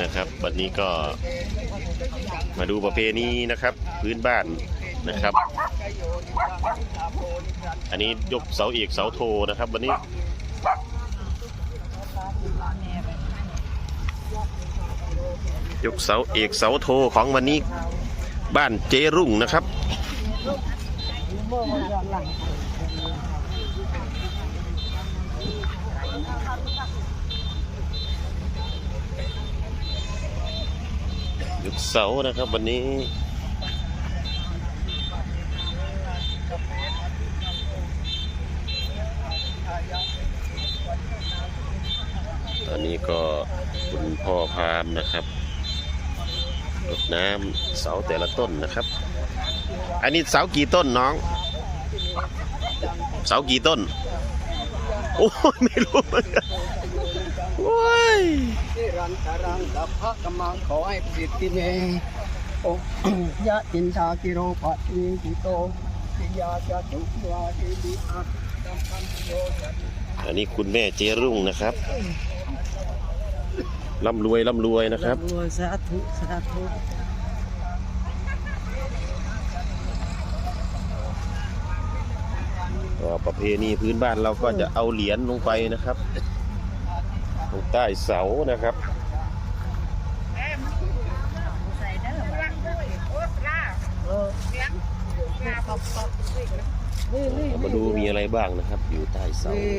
นะครับ วันนี้ก็มาดูประเพณีนะครับ พื้นบ้านนะครับ อันนี้ยกเสาเอกเสาโทนะครับ วันนี้ยกเสาเอกเสาโทของวันนี้บ้านเจรุ่งนะครับ ยกเสานะครับ วันนี้ ตอนนี้ก็คุณพ่อพามนะครับรดน้ำเสาแต่ละต้นนะครับ อันนี้เสากี่ต้นน้อง เสากี่ต้น โอ้ยไม่รู้เหมือนกัน โอ้ยนิรันตรังสัพพะกมังขอให้สิทธิเนโอยะอินทากิโรปัตติกิโตปิยาจะตุวาทิบิอัตตัมปันโยจันอันนี้คุณแม่เจรุ่งนะครับร่ำรวยร่ำรวยนะครับรวยสาธุสาธุประเพณีพื้นบ้านเราก็จะเอาเหรียญลงไปนะครับ ใต้เสานะครับ มาดูมีอะไรบ้างนะครับ อยู่ใต้เสา มี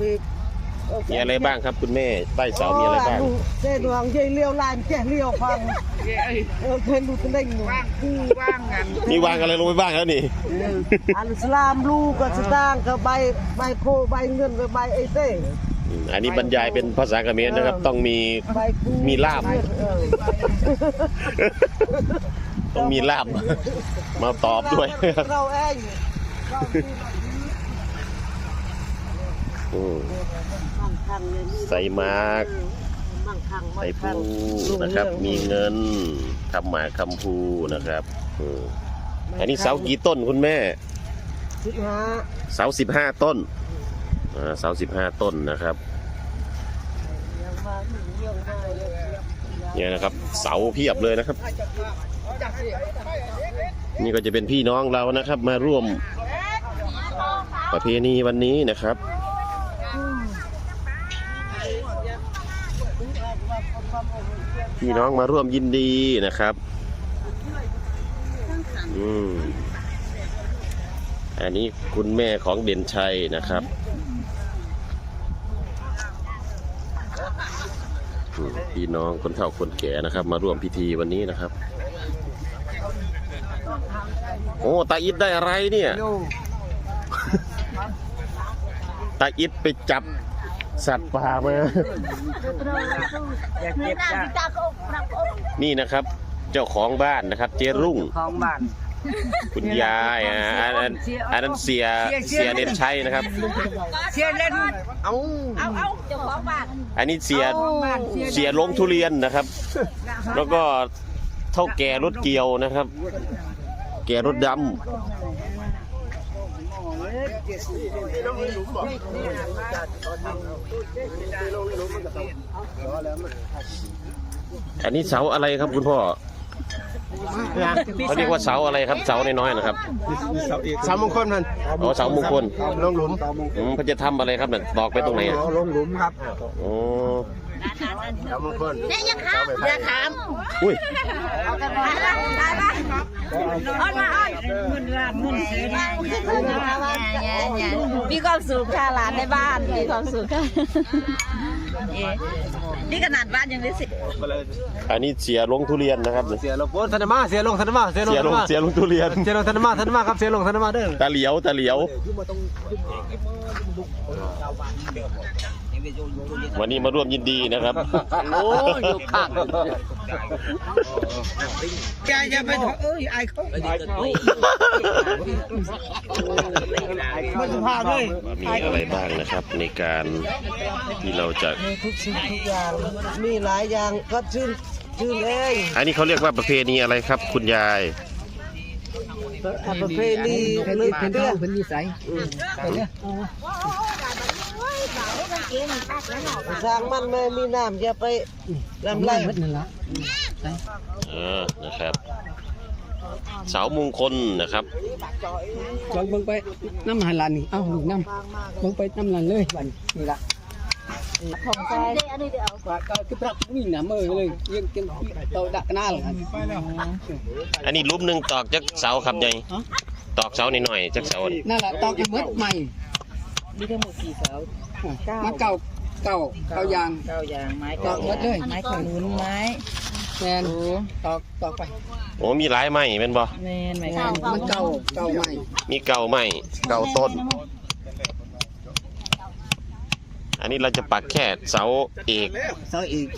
มีมีอะไรบ้างครับคุณแม่ใต้เสามีอะไรบ้างเส้ดวงเยเลี้ยวลายแก่เลี้ยวฟังเออเคยดูตัวเด้งว่างคู่ว่างกันมีวางอะไรลงไปบ้างแล้วนี่อันสลามลูกก็สตางค์ก็ใบใบโพใบเงินกับใบไอเต้ อืมอันนี้บรรยายเป็นภาษาเขมรนะครับ ต้องมี ใบคูมีลาบเออต้องมีลาบ มาตอบด้วยเราเองเราที่อืม มั่งคั่งเลยนี่ใส่มาร์กมั่งคั่งมั่ใส่งคั่ผู้งนะครับ มีเงินคำหมากคำพูนะครับอืมอันนี้เสากี่ต้นคุณแม่ สิบห้าเสาสิบห้าต้นอ่า เสาสิบห้าต้นนะครับเรื่องได้เลยเนี่ยนะครับ เสาเพียบเลยนะครับ นี่ก็จะเป็นพี่น้องเรานะครับ มาร่วมประเพณีวันนี้นะครับพี่น้องมาร่วมยินดีนะครับ อืม อันนี้คุณแม่ของเด่นชัยนะครับอืม พี่น้องคนเฒ่าคนแก่นะครับ มาร่วมพิธีวันนี้นะครับ โอ้ตาอิดได้อะไรเนี่ยโยตาอิดไปจับสัตว์ป่ามาอย่าเจ็บจ้านี่นะครับ เจ้าของบ้านนะครับ เจรุ่งของบ้าน คุณยายอ่าอันนั้นอันนั้นเสียเสียเด่นชัยนะครับเชียร์เล่นเอาเอาเอาเจ้าของบ้านอันนี้เสียเสียลงทุเรียนนะครับ แล้วก็เท่าแก่รถเกี่ยวนะครับ แก่รถดำอันนี้เสาอะไรครับคุณพ่อ เขาเรียกว่าเสาอะไรครับเสาน้อยๆนะครับสามมงคลมันอ๋อเสามงคลลงหลุมอืมเขาจะทำอะไรครับเนี่ยตอกไปตรงไหนอะลงหลุมครับโอ้สามมงคลเนี่ยอย่าขามอย่าขามอุ้ยได้ปะอ้อนมาอ้อนมุนร้านมุนซื้อมีความสุขค่ะหลานในบ้านมีความสุขค่ะเอ๊ะนี่ขนาดบ้านยังได้สิอันนี้เสียลงทุเรียนนะครับเสียลงโอ้ธนมาเสียลงธนมาเสียลงเสียธลนงมาเสียลงทุเรียนเสียลงธนมาธนมาครับเสียลงธนมาเด้อตาเหลียวตาเหลียว วันนี้มาร่วมยินดีนะครับ โอ้ยอยู่ข้างอย่าอย่าไปเอ้ยไอ้เขามันสุภาพเลยมีอะไรบ้างนะครับในการที่เราจะ มีทุกสิ่งทุกอย่าง มีหลายอย่างก็ชื่น ชื่นเองอันนี้เขาเรียกว่าประเพณีอะไรครับ คุณยายประเพณีเลยเป็นเรื่องเป็นนิสัยสร้างมันไม่มีน้ำอย่าไปลำไรไล่นั่นละเออ นะครับ เสามงคลนะครับ ลองเบิ่งไปน้ำหันหลานนี่เอ้าลูกน้ำเบิ่งไปน้ำหลานเลยบัดนี่ละ ของใจว่าก็คือปรับวิ่งหน้ามือเลยยังจังโตดักหน้าหลังอันนี้รูปหนึ่งตอกจักเสาครับใหญ่ตอกเสาหน่อยๆจักเสาอันนั่นแหละตอกอีกเบิดใหม่มีทั้งหมดกี่เสามันเก่าเก่าเก่ายางเก้าอย่างไม้ตอกหมดเลยไม้ขนุนไม้แมนตอกตอกไปโอ้มีหลายไม้เป็นบ่แมนไม้แมนมันเก่าเก่าใหม่มีเก่าไม้เก่าต้น อันนี้เราจะปักแค่เสาเอกเสาอีก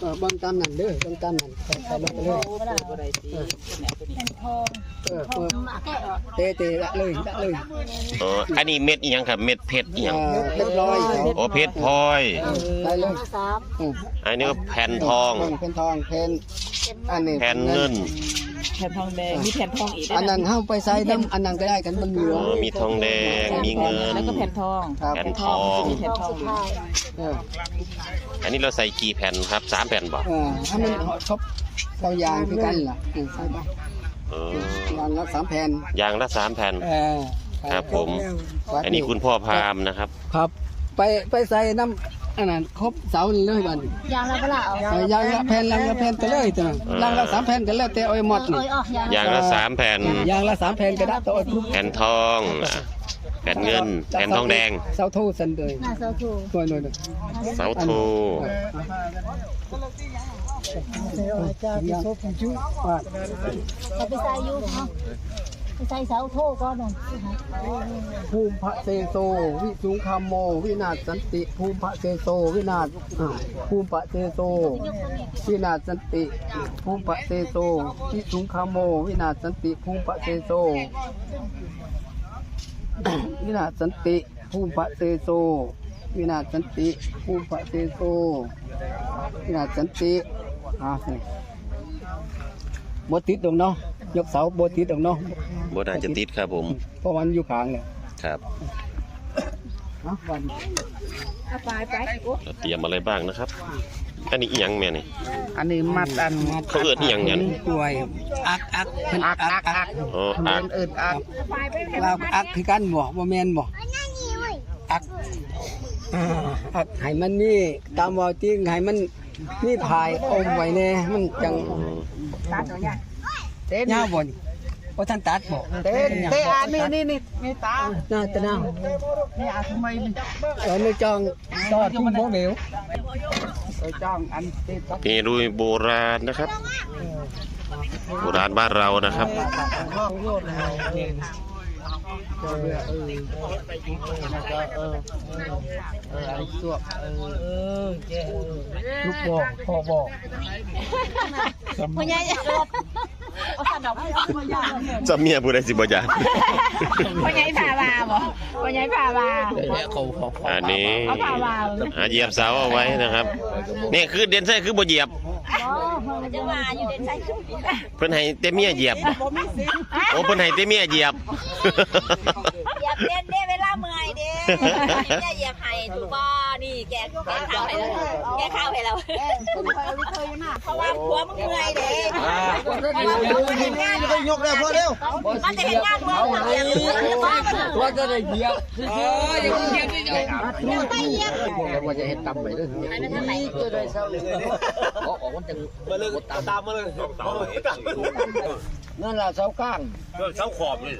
เออเบิ่งตามนั่นเด้อเบิ่งตามนั่นใส่ใส่ลงไปเลยบ่ได้ตีเออเปิดเตะเตะละเลยละเลยอ๋ออันนี้เม็ดอีหยังครับเม็ดเพชรอีหยังเออเรียบร้อยโอ้เพชรพลอยเออได้เลยอืมอันนี้ก็แผ่นทองเป็นทองแผ่นอันนี้แผ่นเงินแผ่นทองแดงมีแผ่นทองอีกอันนั้นเฮาไปใส่น้ำอันนั้นก็ได้กันมันเหลืออ๋อมีทองแดง มีเงิน แล้วก็แผ่นทองครับแผ่นทอง มีแผ่นทองเอออันนี้เราใส่กี่แผ่นครับสามแผ่นบ่เออถ้ามันครบเรายางคือกันล่ะเออใส่ไปเออยางละสามแผ่นยางละสามแผ่นเออครับผม อันนี้คุณพ่อพามนะครับ ครับ ไปไปใส่น้ำ อันนั้นครบเสานี่เลยบัดนี้ยางละเปล่าเอาเออยางละแผ่นยางละแผ่นก็เลยตัวนั้นยางละสามแผ่นก็แล้วแต่เอาไอ้หมดนี่เอ้ยออกยางยางละสามแผ่น ยางละสามแผ่นก็ได้ตัวไอ้ทุกแผ่นทองอะแผ่นเงิน แผ่นทองแดง เสาโทสันเลยน่าเศร้าถูกตัวนึงเสาโทยางว่าเขาไปใส่อยู่เนาะไป ใส่เสาโทก่อนนั่นภูมิพระเซโซ วิสุงคามโม วินาศสันติ ภูมิพระเซโซ วินาศอ่าภูมิพระเซโซ วินาศสันติ ภูมิพระเซโซ วิสุงคามโม วินาศสันติ ภูมิพระเซโซ วินาศสันติภูมิพระเซโซ วินาศสันติภูมิพระเซโซ วินาศสันติอ่าบติดตรงเนาะ ยกเสาบติดตรงเนาะบน่าจะติดครับผมเพราะมันอยู่ข้างเนี่ยครับเนาะวันเราเตรียมอะไรบ้างนะครับ อันนี้อีหยังแม่นี่ อันนี้มัดอันเขาเอิ้นอีหยังเนี่ยป่วยอักอักเพิ่นอักอักอักอ๋ออักเอิดอักลาวอักคือกันบ่บ่แม่นบ่อักอ่าอักให้มันนี่ตามเว่าจริงให้มันนี่ภายอมไว้แน่มันจังอืม เต้นยาวบ่นี่บ่ทันตัดบ่เต้นเต้นอันนี้นี่นี่นี่ตาน่าจะน่านี่อาทำไมนี่เออในจองตอดทุ่งบ่เหลวเออจ้องอันที่ตัดเมนูโบราณนะครับโบราณบ้านเรานะครับเออเออแล้วก็เออเออไอ้ตัวเออเออเจ้ลูกบ่พ่อบ่พ่อใหญ่ เอาขนมเอาพ่อใหญ่จะเมียผู้ใดสิบ่อยากพ่อใหญ่พามาบ่พ่อใหญ่พามาอันนี้เอาพามาอะเหยียบเสาเอาไว้นะครับ นี่คือเด่นใส่คือบ่เหยียบมันจะมาอยู่เด่นใส่ชุดเพิ่นให้แต่เมียเหยียบบ่โอ้เพิ่นให้แต่เมียเหยียบ เหยียบเด่นเด้เวลาเมื่อยเด้เนี่ยเหยียบให้ถูกบ่นี่แกแกข้าวให้เราแกข้าวให้เราเพราะว่าผัวมึงเมื่อยเด้มันจะเห็นงานไปยกแล้วพอเร็วมันจะเห็นงานว่าเหยียบว่าจะได้เหยียบเอออย่าเหยียบนี่เจ้าไปเหยียบพวกเราว่าจะเฮ็ดตำไปเด้อไปทางไห นนั่นล่ะเสาก้างเสาขอบเลย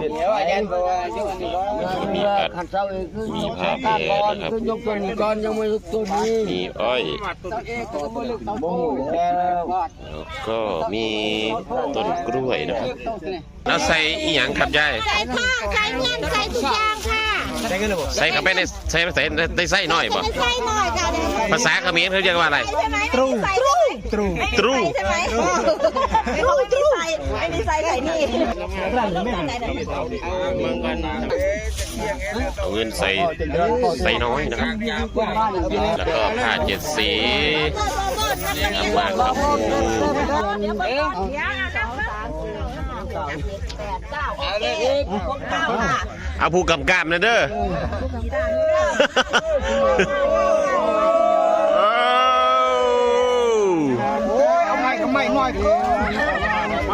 เดี๋ยวอาจารย์บอกว่าอยู่อันนี้ก่อนขันเสาเองคือมียกผ้าเสาแพก้างรก่อนนะครับคือยกตัวนี้ก่อนยังไม่ยกตัวนี้มีอ้อยเสาเองก็บ่ลึกเสาโตแล้วแล้วก็มีต้นกล้วยนะครับแล้วใส่อีหยังครับยายใส่ผ้าใส่เงินใส่ทุกอย่างค่ะใส่เข้าไปในใส่ใส่ได้ใส่หน่อยบ่ไม่ใส่หน่อยค่ะเดี๋ยวภาษาเขมรเขาเรียกว่าอะไรใช่ไหมตรูตรูตรูใช่ไหมไม่ต้องไม่ใส่ ไม่มีใส่ใส่นี่เอาเงินใส่ใส่น้อยนะครับ แล้วก็ผ้าเจ็ดสีน้ำมากครับแปดเก้าโอเคครบเก้าค่ะเอาผู้กำกับนะเด้อโอ้โอ้ยเอาไม้ก็ไม่น้อย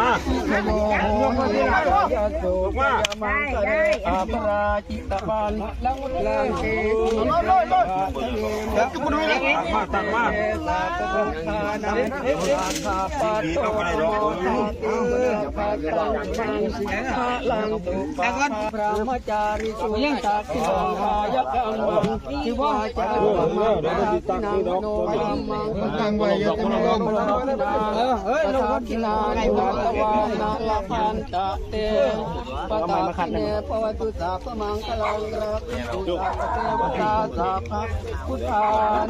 ก็มา มาได้ได้อาปราจิตบาลลังลังเกลอยลอยลอยแล้วทุกคนดูนะมาตั้งมาสาธุทานังสาปะโตโมทาติปะตังชังสิกขาลังตุปะพระมจาริสุสักขิหายกังวังทิวาจารุมังตังโนธรรมังตังไว้ยตนะลมเฮ้ยลงกินาในวัตวานาลาพันตะเต ปะตาคันเนปวัตุสาพมังคลังรักตุสาเทวตาสาภพุทธา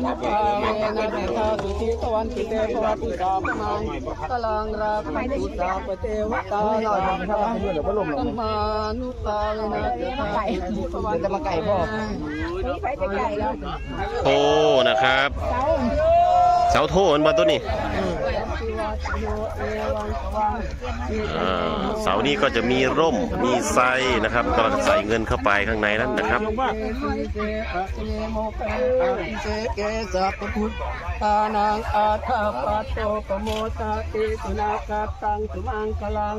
นุภาเวนะเดชาสุขีตวันติเตปวัตุสาพมังคลังรักตุสาปเทวตาสาภธรรมานุภาเวนะเดชาสุขีตวันจะมาไก่บ่นี่ไปไกลแล้วโทนะครับ เสาโทมันมาตัวนี้ อ่าเสานี้ก็จะมีร่มมีไซนะครับก็ใส่เงินเข้าไปข้างในนั้นนะครับ เกสัพพุทธานังอาทาปัตโตปโมตาติสุนาคาตังสุมังคลัง